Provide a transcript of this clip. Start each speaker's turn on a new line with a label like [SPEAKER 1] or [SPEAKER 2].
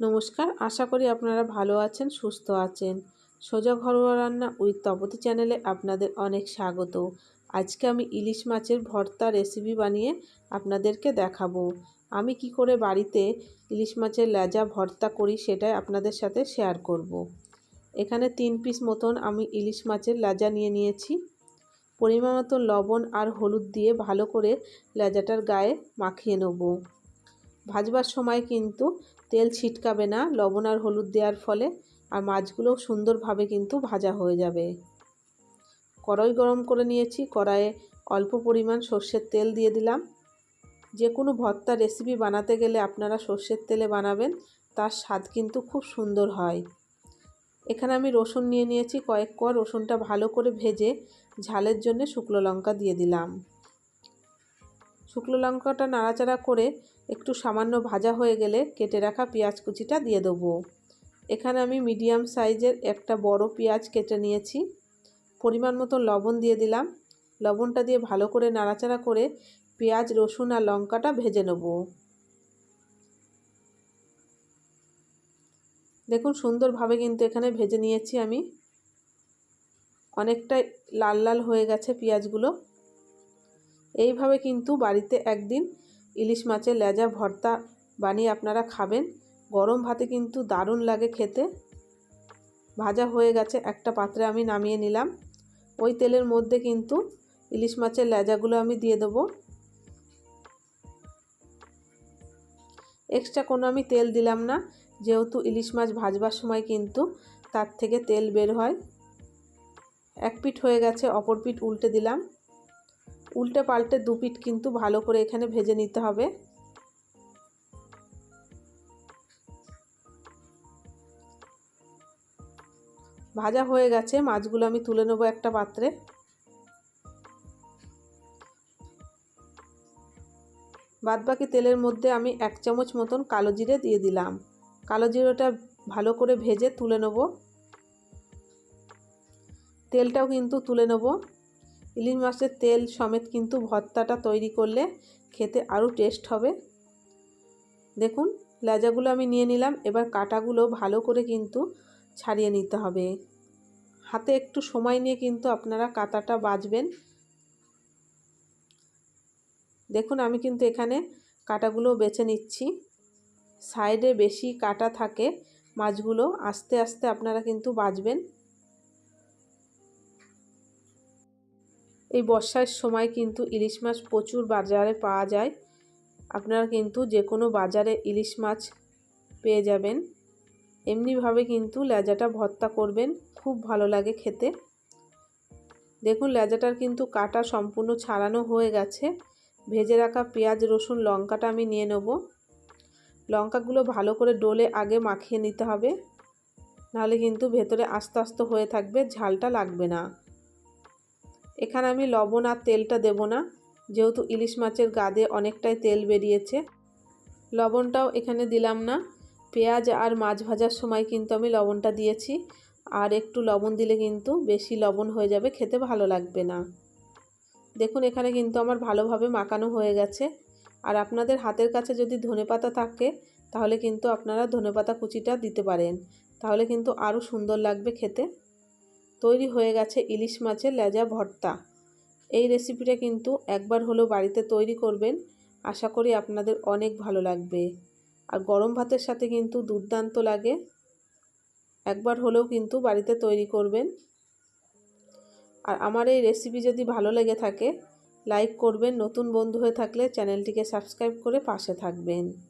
[SPEAKER 1] নমস্কার, আশা করি আপনারা ভালো আছেন, সুস্থ আছেন। সোজা ঘরোয়া রান্না উইথ তপতি চ্যানেলে আপনাদের অনেক স্বাগত। আজকে আমি ইলিশ মাছের ভর্তা রেসিপি বানিয়ে আপনাদেরকে দেখাবো। আমি কি করে বাড়িতে ইলিশ মাছের লেজা ভর্তা করি সেটাই আপনাদের সাথে শেয়ার করব। এখানে তিন পিস মতন আমি ইলিশ মাছের লেজা নিয়ে নিয়েছি। পরিমাণ মতো লবণ আর হলুদ দিয়ে ভালো করে লেজাটার গায়ে মাখিয়ে নেব। ভাজবার সময় কিন্তু তেল ছিটকাবে না, লবণ আর হলুদ দেওয়ার ফলে, আর মাছগুলো সুন্দরভাবে কিন্তু ভাজা হয়ে যাবে। কড়াই গরম করে নিয়েছি, কড়াইয়ে অল্প পরিমাণ সর্ষের তেল দিয়ে দিলাম। যে কোনো ভর্তা রেসিপি বানাতে গেলে আপনারা সর্ষের তেলে বানাবেন, তার স্বাদ কিন্তু খুব সুন্দর হয়। এখানে আমি রসুন নিয়ে নিয়েছি, কয়েক কোয়া রসুনটা ভালো করে ভেজে ঝালের জন্য শুকনো লঙ্কা দিয়ে দিলাম। শুকনো লঙ্কাটা নাড়াচাড়া করে একটু সামান্য ভাজা হয়ে গেলে কেটে রাখা পেঁয়াজ কুচিটা দিয়ে দেবো। এখানে আমি মিডিয়াম সাইজের একটা বড় পেঁয়াজ কেটে নিয়েছি। পরিমাণ মতো লবণ দিয়ে দিলাম। লবণটা দিয়ে ভালো করে নাড়াচাড়া করে পেঁয়াজ, রসুন আর লঙ্কাটা ভেজে নেব। দেখুন সুন্দরভাবে কিন্তু এখানে ভেজে নিয়েছি আমি। অনেকটাই লাল লাল হয়ে গেছে পেঁয়াজগুলো। এইভাবে কিন্তু বাড়িতে একদিন ইলিশ মাছের লেজা ভর্তা বানিয়ে আপনারা খাবেন। গরম ভাতে কিন্তু দারুণ লাগে খেতে। ভাজা হয়ে গেছে, একটা পাত্রে আমি নামিয়ে নিলাম। ওই তেলের মধ্যে কিন্তু ইলিশ মাছের লেজাগুলো আমি দিয়ে দেবো। এক্সট্রা কোনো আমি তেল দিলাম না, যেহেতু ইলিশ মাছ ভাজবার সময় কিন্তু তার থেকে তেল বের হয়। এক পিঠ হয়ে গেছে, অপর পিঠ উল্টে দিলাম। উল্টে পাল্টে দু পিঠ কিন্তু ভালো করে এখানে ভেজে নিতে হবে। ভাজা হয়ে গেছে, মাছগুলো আমি তুলে নেব একটা পাত্রে। বাদবাকি তেলের মধ্যে আমি এক চামচ মতন কালো জিরে দিয়ে দিলাম। কালো জিরেটা ভালো করে ভেজে তুলে নেব। তেলটাও কিন্তু তুলে নেব। ইলিশ মাছের তেল সমেত কিন্তু ভর্তাটা তৈরি করলে খেতে আরও টেস্ট হবে। দেখুন, লেজাগুলো আমি নিয়ে নিলাম, এবার কাটাগুলো ভালো করে কিন্তু ছাড়িয়ে নিতে হবে। হাতে একটু সময় নিয়ে কিন্তু আপনারা কাতাটা বাজবেন। দেখুন, আমি কিন্তু এখানে কাটাগুলো বেছে নিচ্ছি। সাইডে বেশি কাটা থাকে, মাছগুলো আস্তে আস্তে আপনারা কিন্তু বাজবেন। এই বর্ষার সময় কিন্তু ইলিশ মাছ প্রচুর বাজারে পাওয়া যায়। আপনারা কিন্তু যে কোনো বাজারে ইলিশ মাছ পেয়ে যাবেন। এমনিভাবে কিন্তু লেজাটা ভর্তা করবেন, খুব ভালো লাগে খেতে। দেখুন, লেজাটার কিন্তু কাটা সম্পূর্ণ ছাড়ানো হয়ে গেছে। ভেজে রাখা পেঁয়াজ, রসুন, লঙ্কাটা আমি নিয়ে নেব। লঙ্কাগুলো ভালো করে ডোলে আগে মাখিয়ে নিতে হবে। নাহলে কিন্তু ভেতরে আস্তে আস্তে হয়ে থাকবে, ঝালটা লাগবে না। এখানে আমি লবণ আর তেলটা দেব না, যেহেতু ইলিশ মাছের গাদে অনেকটাই তেল বেরিয়েছে। লবণটাও এখানে দিলাম না, পেঁয়াজ আর মাছ ভাজার সময় কিন্তু আমি লবণটা দিয়েছি, আর একটু লবণ দিলে কিন্তু বেশি লবণ হয়ে যাবে, খেতে ভালো লাগবে না। দেখুন, এখানে কিন্তু আমার ভালোভাবে মাখানো হয়ে গেছে। আর আপনাদের হাতের কাছে যদি ধনেপাতা থাকে, তাহলে কিন্তু আপনারা ধনেপাতা কুচিটা দিতে পারেন। তাহলে কিন্তু আরও সুন্দর লাগবে খেতে। তৈরি হয়ে গেছে ইলিশ মাছের লেজা ভর্তা। এই রেসিপিটা কিন্তু একবার হলেও বাড়িতে তৈরি করবেন। আশা করি আপনাদের অনেক ভালো লাগবে। আর গরম ভাতের সাথে কিন্তু দুর্দান্ত লাগে। একবার হলেও কিন্তু বাড়িতে তৈরি করবেন। আর আমার এই রেসিপি যদি ভালো লেগে থাকে, লাইক করবেন। নতুন বন্ধু হয়ে থাকলে চ্যানেলটিকে সাবস্ক্রাইব করে পাশে থাকবেন।